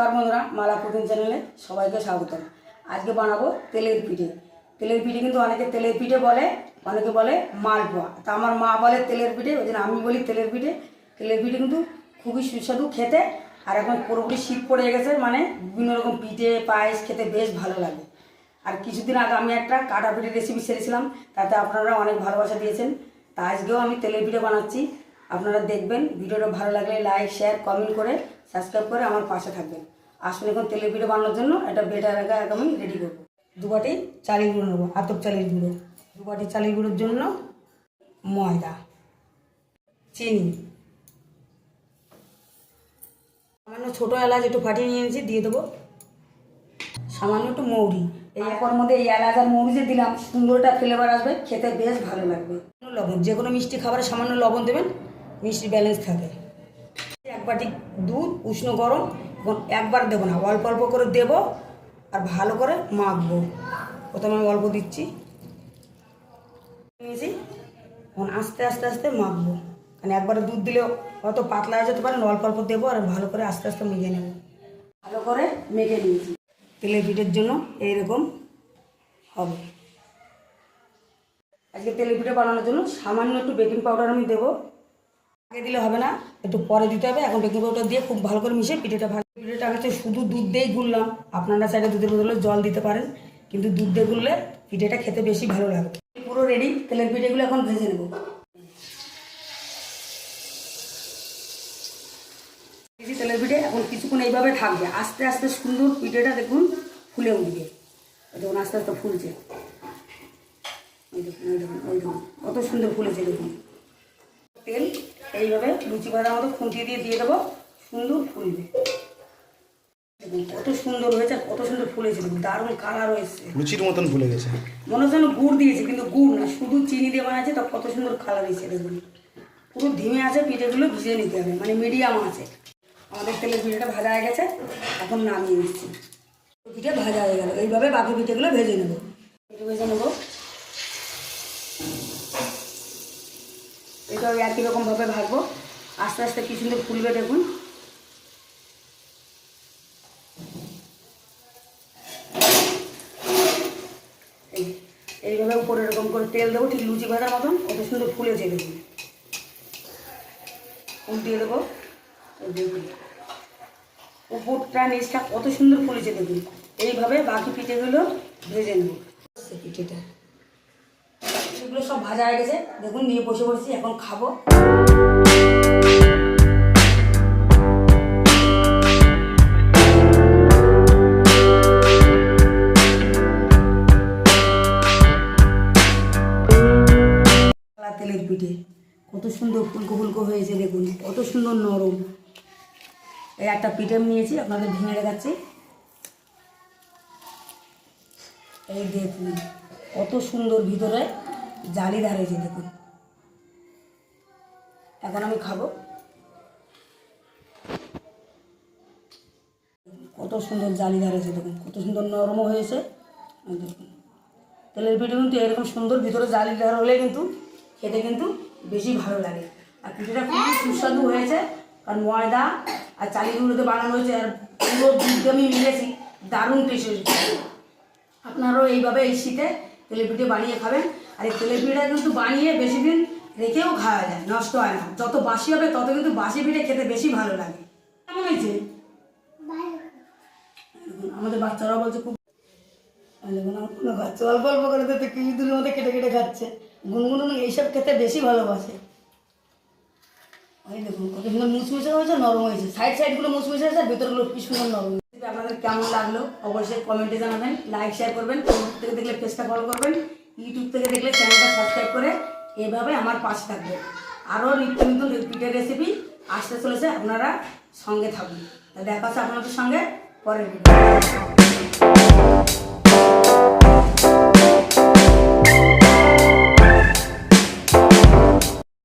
Bangla cooking চ্যানেলে সবাইকে স্বাগত আজকে বানাবো তেলের পিঠে। তেলের পিঠে কিন্তু অনেকে তেলের পিঠে বলে, অনেকে বলে মালপোয়া তা আমার মা বলে তেলের পিঠে, ওই জন্য আমি বলি তেলের পিঠে। তেলের পিঠে কিন্তু খুবই সুস্বাদু খেতে, আর এখন পুরোপুরি শীত পড়ে গেছে মানে বিভিন্ন রকম পিঠে, পায়েস খেতে বেশ ভালো লাগে। আর কিছুদিন আগে আমি একটা কাটা পিঠের রেসিপি ছেড়েছিলাম তাতে আপনারা অনেক ভালোবাসা দিয়েছেন। তা আজকেও আমি তেলের পিঠে বানাচ্ছি। আপনারা দেখবেন, ভিডিওটা ভালো লাগলে লাইক শেয়ার কমেন্ট করে সাবস্ক্রাইব করে আমার পাশে থাকবেন। আসলে এখন তেলের পিঠে বানানোর জন্য একটা বেটার আগে আমি রেডি করব। দু বাটি চালের গুঁড়ো নেব আতপ চালের গুঁড়ো। দু বাটি চালের গুঁড়োর জন্য ময়দা চিনি। সামান্য ছোটো এলাচ একটু ফাটিয়ে নিয়ে এনেছি দিয়ে দেবো। সামান্য একটু মৌরি। এই একর মধ্যে এই এলাচ আর মৌরি যে দিলাম সুন্দরটা ফ্লেভার আসবে খেতে বেশ ভালো লাগবে। লবণ যে কোনো মিষ্টি খাবারে সামান্য লবণ দেবেন মিষ্টি ব্যালেন্স থাকে। এক বাটি দুধ উষ্ণ গরম একবার দেবো না, অল্প অল্প করে দেবো আর ভালো করে মাখবো। প্রথমে আমি অল্প দিচ্ছি। নিয়েছি। এখন আস্তে আস্তে আস্তে মাখবো। কারণ একবারে দুধ দিলেও অত পাতলা হয়ে যেতে পারে অল্প অল্প দেবো আর ভালো করে আস্তে আস্তে মেখে নেব। ভালো করে মেখে নিয়েছি। তেলের পিঠের জন্য এইরকম হবে। আজকে তেলের পিঠে বানানোর জন্য সামান্য একটু বেকিং পাউডার আমি দেবো। আগে দিলে হবে না, একটু পরে দিতে হবে। এখন বেকিং পাউডার দিয়ে খুব ভালো করে মিশিয়ে পিঠেটা ভালো পিঠেটা হচ্ছে শুধু দুধ দিয়েই গুললাম আপনারা চাইলে দুধের বদলে জল দিতে পারেন, কিন্তু দুধ দিয়ে গুললে পিঠেটা খেতে বেশি ভালো লাগবে পুরো রেডি তেলের পিঠেগুলো এখন ভেজে নেব। তেলের পিঠে এখন কিছুক্ষণ এইভাবে থাকবে আস্তে আস্তে সুন্দর পিঠেটা দেখুন ফুলে উঠবে। দেখুন, আস্তে আস্তে ফুলছে। কত সুন্দর ফুলেছে, দেখুন। তেল এইভাবে লুচি ভাজার মতো খুঁটিয়ে দিয়ে দিয়ে দেবো, সুন্দর ফুলবে। কত সুন্দর হয়েছে কত সুন্দর ফুলেছে দারুণ কালার হয়েছে। লুচির মতন ভুলে গেছে মনে হচ্ছে গুড় দিয়েছে কিন্তু গুড় না শুধু চিনি দিয়ে বানাচ্ছে তা কত সুন্দর কালার হয়েছে দেখুন। পুরো ধিমে আছে পিঠেগুলো ভিজিয়ে নিতে হবে মানে মিডিয়াম আছে। আমাদের তেলের পিঠেটা ভাজা হয়ে গেছে এখন নামিয়ে নিচ্ছি। পিঠে ভাজা হয়ে গেল এইভাবে বাকি পিঠেগুলো ভেজে নেব। পিঠে ভেজে নেব। এটাও একই রকমভাবে ভাজবো। আস্তে আস্তে কি সুন্দর ফুলবে দেখুন এই এইভাবে উপরে এরকম করে তেল দেবো ঠিক লুচি ভাজার মতন কত সুন্দর ফুলেছে দেখুন উল্টিয়ে দেবো দেখুন উপরটা নিচটা কত সুন্দর ফুলেছে দেখুন। এইভাবে বাকি পিঠেগুলো ভেজে নেব। পিঠেটা। এগুলো সব ভাজা হয়ে গেছে। দেখুন নিয়ে বসে পড়েছি এখন খাব। কালা তেলের পিঠে। কত সুন্দর ফুলকো ফুলকো হয়েছে দেখুন, কত সুন্দর নরম। এই একটা পিঠে নিয়েছি, আপনাদের ভেঙে দেখাচ্ছি। এই দেখুন, কত সুন্দর ভিতরে জালি হয়েছে, দেখুন। এখন আমি খাব। কত সুন্দর জালি হয়েছে, দেখুন, কত সুন্দর নরমও হয়েছে। দেখুন, তেলের পিঠে কিন্তু এরকম সুন্দর ভিতরে জালিদার হলে কিন্তু খেতে কিন্তু বেশি ভালো লাগে। আর পিঠেটা খুবই সুস্বাদু হয়েছে। কারণ ময়দা আর চালের গুঁড়োতে বানানো হয়েছে। আর পুরো দুধ আমি মিলেছি। দারুণ টেস্ট হয়েছে আপনারাও এইভাবে এই শীতে তেলের পিঠে বানিয়ে খাবেন। আর এই তেলের পিঠা কিন্তু বানিয়ে বেশি দিন রেখেও খাওয়া যায় নষ্ট হয় না। যত বাসি হবে তত কিন্তু বাসি পিঠে খেতে বেশি ভালো লাগে। কেমন হয়েছে? আমাদের বাচ্চারাও বলছে খুব দেখুন আমার কোনো বাচ্চা অল্প অল্প করে তো কিছু দূরের মধ্যে কেটে কেটে খাচ্ছে। গুনগুন এইসব খেতে বেশি ভালোবাসে। ওই দেখুন, কত সুন্দর মুচমুচে হয়েছে, নরম হয়েছে। সাইড সাইডগুলো মুচমুচে হয়েছে ভেতরগুলো কি সুন্দর নরম আপনাদের কেমন লাগল অবশ্যই কমেন্টে জানাবেন লাইক শেয়ার করবেন ফেসবুক থেকে দেখলে পেজটা ফলো করবেন ইউটিউব থেকে দেখলে চ্যানেলটা সাবস্ক্রাইব করে এভাবে আমার পাশে থাকবে। আরও নিত্য নতুন পিঠের রেসিপি আসতে চলেছে, আপনারা সঙ্গে থাকুন। তা দেখা হচ্ছে আপনাদের সঙ্গে পরের ভিডিও